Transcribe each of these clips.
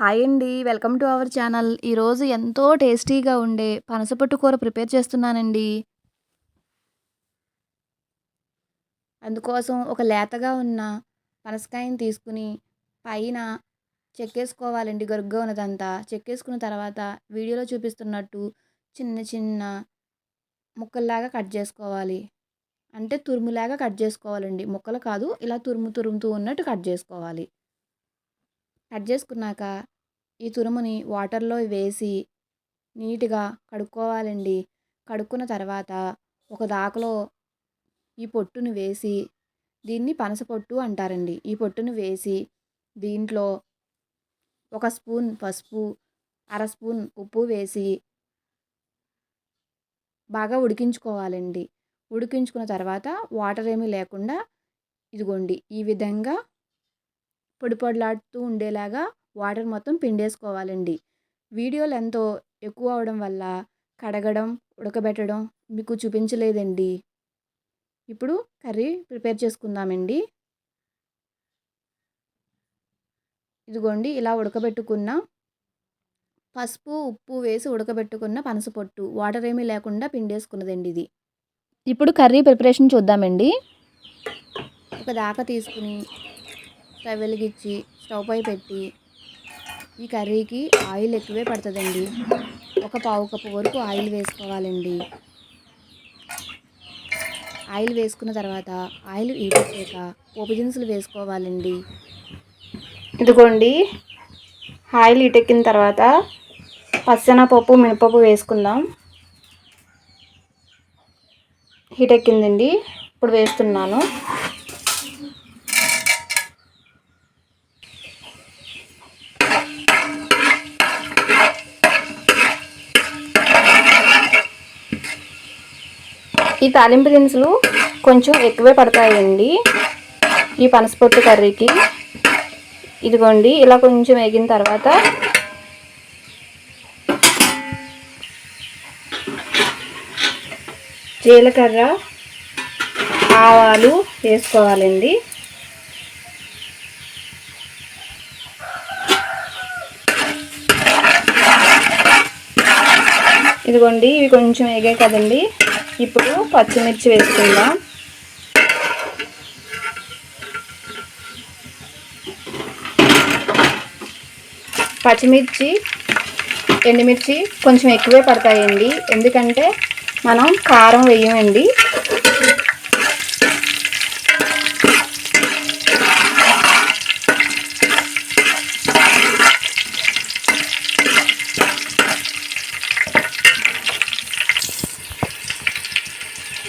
Hi అండి. Welcome to our channel. ఈరోజు ఎంతో టేస్టీగా ఉండే పనసపొట్టు కూర ప్రిపేర్ చేస్తున్నానండి. అందుకోసం ఒక లేతగా ఉన్న పనసకాయని తీసుకుని పైన చెక్కేసుకోవాలండి గరుగ్గా ఉన్నదంతా. చెక్కేసుకున్న తర్వాత వీడియోలో చూపిస్తున్నట్టు చిన్న చిన్న ముక్కల్లాగా కట్ చేసుకోవాలి. అంటే తురుములాగా కట్ చేసుకోవాలండి. ముక్కలు కాదు ఇలా తురుము తురుముతూ ఉన్నట్టు కట్ చేసుకోవాలి. కట్ చేసుకున్నాక ఈ తురుముని వాటర్లో వేసి నీట్గా కడుక్కోవాలండి. కడుక్కున్న తర్వాత ఒక దాకలో ఈ పొట్టును వేసి దీన్ని పనస పొట్టు అంటారండి. ఈ పొట్టును వేసి దీంట్లో ఒక స్పూన్ పసుపు అర స్పూన్ ఉప్పు వేసి బాగా ఉడికించుకోవాలండి. ఉడికించుకున్న తర్వాత వాటర్ ఏమీ లేకుండా ఇదిగోండి ఈ విధంగా పొడి పొడిలాడుతూ ఉండేలాగా వాటర్ మొత్తం పిండేసుకోవాలండి. వీడియోలు ఎంతో ఎక్కువ అవడం వల్ల కడగడం ఉడకబెట్టడం మీకు చూపించలేదండి. ఇప్పుడు కర్రీ ప్రిపేర్ చేసుకుందామండి. ఇదిగోండి ఇలా ఉడకబెట్టుకున్న పసుపు ఉప్పు వేసి ఉడకబెట్టుకున్న పనసపొట్టు. వాటర్ ఏమీ లేకుండా పిండేసుకున్నదండి ఇది. ఇప్పుడు కర్రీ ప్రిపరేషన్ చూద్దామండి. ఒక దాకా తీసుకుని స్టవ్ వెలిగించి స్టవ్ పై పెట్టి ఈ కర్రీకి ఆయిల్ ఎక్కువే పడుతుందండి. ఒక పావు కప్పు వరకు ఆయిల్ వేసుకోవాలండి. ఆయిల్ వేసుకున్న తర్వాత ఆయిల్ ఈడెక్కాక పోపు దినుసులు వేసుకోవాలండి. ఇదిగోండి ఆయిల్ ఇటెక్కిన తర్వాత పప్పు మినపప్పు వేసుకుందాం. హీట్ ఎక్కిందండి. ఇప్పుడు వేస్తున్నాను. ఈ తాలింపు దినుసులు కొంచెం ఎక్కువే పడతాయండి. ఈ పనసపొట్టు కర్రీకి. ఇదిగోండి ఇలా కొంచెం వేగిన తర్వాత జీలకర్ర ఆవాలు వేసుకోవాలండి. ఇదిగోండి ఇవి కొంచెం వేగాయి కదండి. ఇప్పుడు పచ్చిమిర్చి వేసుకుందాం. పచ్చిమిర్చి ఎండుమిర్చి కొంచెం ఎక్కువే పడతాయండి. ఎందుకంటే మనం కారం వేయమండి.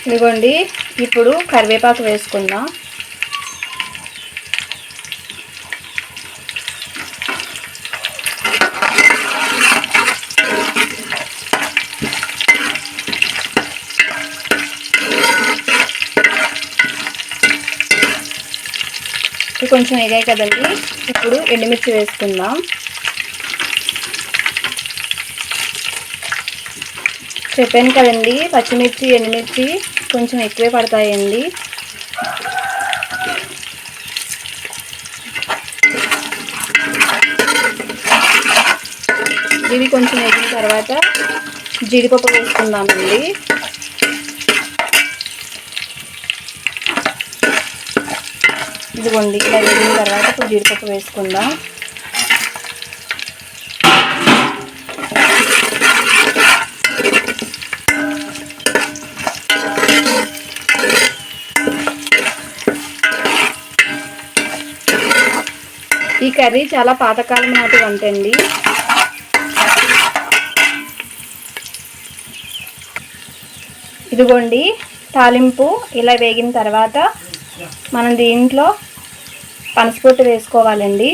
ఇదిగోండి ఇప్పుడు కరివేపాకు వేసుకుందాం. కొంచెం ఎగాయి కదండి ఇప్పుడు ఎండుమిర్చి వేసుకుందాం. చెప్పాను కదండి పచ్చిమిర్చి ఎండుమిర్చి కొంచెం ఎక్కువే పడతాయండి. ఇవి కొంచెం వేసిన తర్వాత జీడిపప్పు వేసుకుందామండి. ఇదిగోండి ఇలా వేసిన తర్వాత ఇప్పుడు జీడిపప్పు వేసుకుందాం. ఈ కర్రీ చాలా పాతకాలం నాటి వంట అండి ఇదిగోండి తాలింపు ఇలా వేగిన తర్వాత మనం దీంట్లో పనసపొట్టు వేసుకోవాలండి.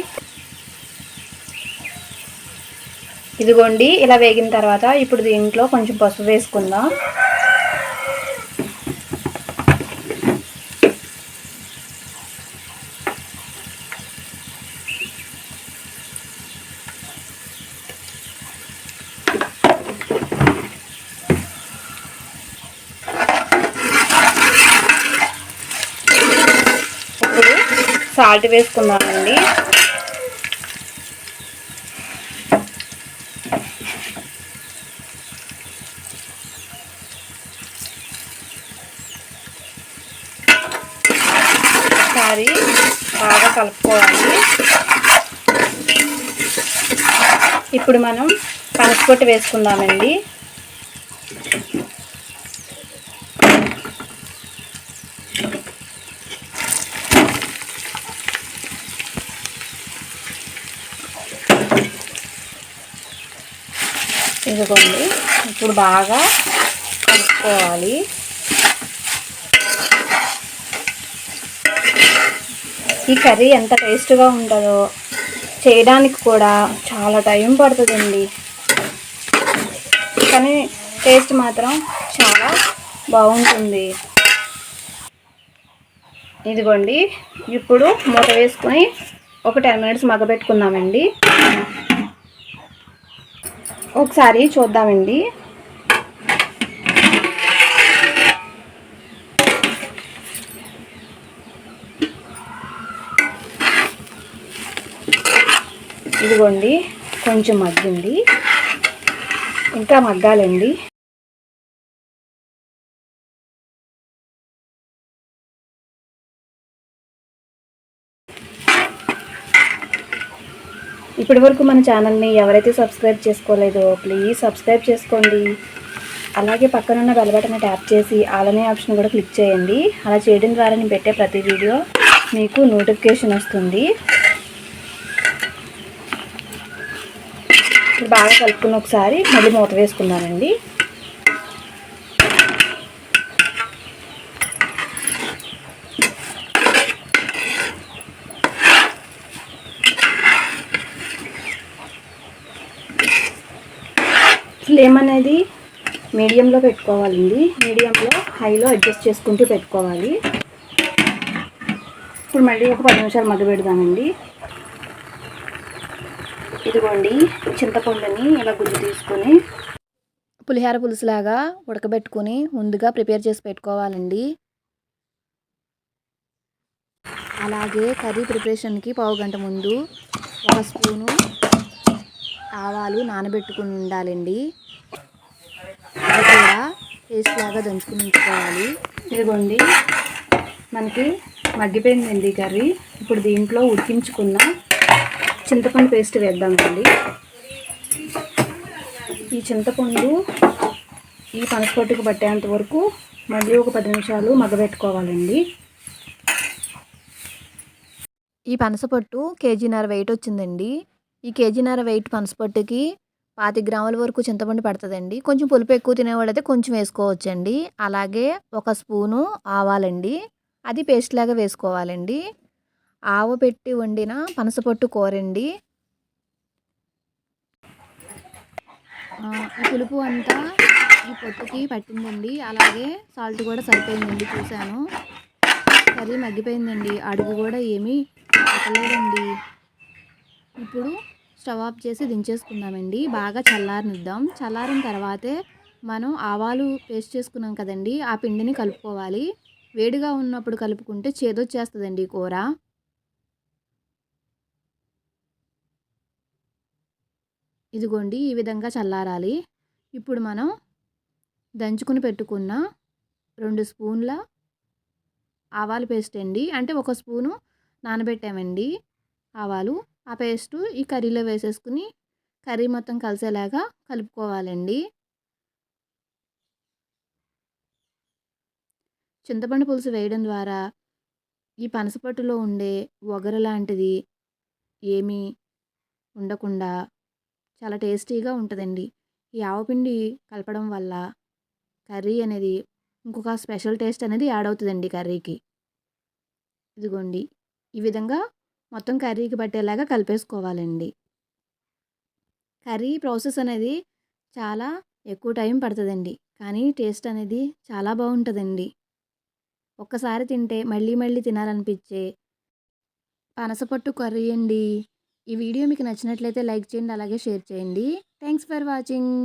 ఇదిగోండి ఇలా వేగిన తర్వాత ఇప్పుడు దీంట్లో కొంచెం పసుపు వేసుకుందాం. సాల్ట్ వేసుకుందామండి ఒకసారి బాగా కలుపుకోవాలి. ఇప్పుడు మనం పనసపొట్టు వేసుకుందామండి. ఇదిగోండి ఇప్పుడు బాగా కలుపుకోవాలి. ఈ కర్రీ ఎంత టేస్ట్గా ఉంటుందో చేయడానికి కూడా చాలా టైం పడుతుందండి. కానీ టేస్ట్ మాత్రం చాలా బాగుంటుంది. ఇదిగోండి ఇప్పుడు మూత వేసుకొని ఒక టెన్ మినిట్స్ మగ్గబెట్టుకుందామండి. ఒకసారి చూద్దామండి. ఇదిగోండి కొంచెం మగ్గింది. ఇంకా మగ్గాలండి. ఇప్పటి వరకు మన ఛానల్ని ఎవరైతే సబ్స్క్రైబ్ చేసుకోలేదో ప్లీజ్ సబ్స్క్రైబ్ చేసుకోండి. అలాగే పక్కనున్న బెల్ బటన్ ట్యాప్ చేసి ఆలనే ఆప్షన్ కూడా క్లిక్ చేయండి. అలా చేయడం ద్వారా నేను పెట్టే ప్రతి వీడియో మీకు నోటిఫికేషన్ వస్తుంది. బాగా కలుపుకున్న ఒకసారి మళ్ళీ మూత వేసుకున్నానండి ఫ్లేమ్ అనేది మీడియంలో పెట్టుకోవాలండి. మీడియంలో హైలో అడ్జస్ట్ చేసుకుంటూ పెట్టుకోవాలి. ఇప్పుడు మళ్ళీ ఒక పది నిమిషాలు మగ్గ పెడదామండి. ఇదిగోండి చింతపండుని ఇలా గుజ్జు తీసుకొని పులిహార పులుసులాగా ఉడకబెట్టుకొని ముందుగా ప్రిపేర్ చేసి పెట్టుకోవాలండి. అలాగే కర్రీ ప్రిపరేషన్కి పావు గంట ముందు ఒక స్పూను ఆవాలు నానబెట్టుకుని ఉండాలండి అది కూడా పేస్ట్ లాగా దంచుకుని ఉంచుకోవాలి ఇదిగోండి. మనకి మగ్గిపోయిందండి కర్రీ. ఇప్పుడు దీంట్లో ఉడికించుకున్న చింతపండు పేస్ట్ వేద్దామండి ఈ చింతపండు ఈ పనసపొట్టుకు పట్టేంత వరకు మళ్ళీ ఒక పది నిమిషాలు మగ్గబెట్టుకోవాలండి. ఈ పనసపొట్టు కేజీన్నర వెయిట్ వచ్చిందండి. ఈ కేజీన్నర వెయిట్ పనసపొట్టుకి పాతి గ్రాముల వరకు చింతపండు పడుతుందండి. కొంచెం పులుపు ఎక్కువ తినేవాళ్ళైతే కొంచెం వేసుకోవచ్చండి. అలాగే ఒక స్పూను ఆవాలండి. అది పేస్ట్ లాగా వేసుకోవాలండి. ఆవ పెట్టి వండిన పనసపొట్టు కూరండి. ఈ పులుపు అంతా ఈ పొట్టుకి పట్టిందండి. అలాగే సాల్ట్ కూడా సరిపోయిందండి చూశాను. కర్రీ మగ్గిపోయిందండి. అడుగు కూడా ఏమీ పట్టలేదండి. ఇప్పుడు స్టవ్ ఆఫ్ చేసి దించేసుకుందామండి. బాగా చల్లారనిద్దాం. చల్లారిన తర్వాతే మనం ఆవాలు పేస్ట్ చేసుకున్నాం కదండి ఆ పిండిని కలుపుకోవాలి. వేడిగా ఉన్నప్పుడు కలుపుకుంటే చేదొచ్చేస్తుందండి కూర. ఇదిగోండి ఈ విధంగా చల్లారాలి. ఇప్పుడు మనం దంచుకుని పెట్టుకున్న రెండు స్పూన్ల ఆవాలు పేస్ట్ అండి. అంటే ఒక స్పూను నానబెట్టామండి ఆవాలు. ఆ పేస్టు ఈ కర్రీలో వేసేసుకుని కర్రీ మొత్తం కలిసేలాగా కలుపుకోవాలండి. చింతపండు పులుసు వేయడం ద్వారా ఈ పనసపట్టులో ఉండే ఒగర లాంటిది ఏమీ ఉండకుండా చాలా టేస్టీగా ఉంటుందండి. ఈ ఆవపిండి కలపడం వల్ల కర్రీ అనేది ఇంకొక స్పెషల్ టేస్ట్ అనేది యాడ్ అవుతుందండి కర్రీకి. ఇదిగోండి ఈ విధంగా మొత్తం కర్రీకి పట్టేలాగా కలిపేసుకోవాలండి. కర్రీ ప్రాసెస్ అనేది చాలా ఎక్కువ టైం పడుతుందండి. కానీ టేస్ట్ అనేది చాలా బాగుంటుందండి. ఒక్కసారి తింటే మళ్ళీ మళ్ళీ తినాలనిపించే పనసపట్టు కర్రీ అండి. ఈ వీడియో మీకు నచ్చినట్లయితే లైక్ చేయండి అలాగే షేర్ చేయండి. Thanks for watching.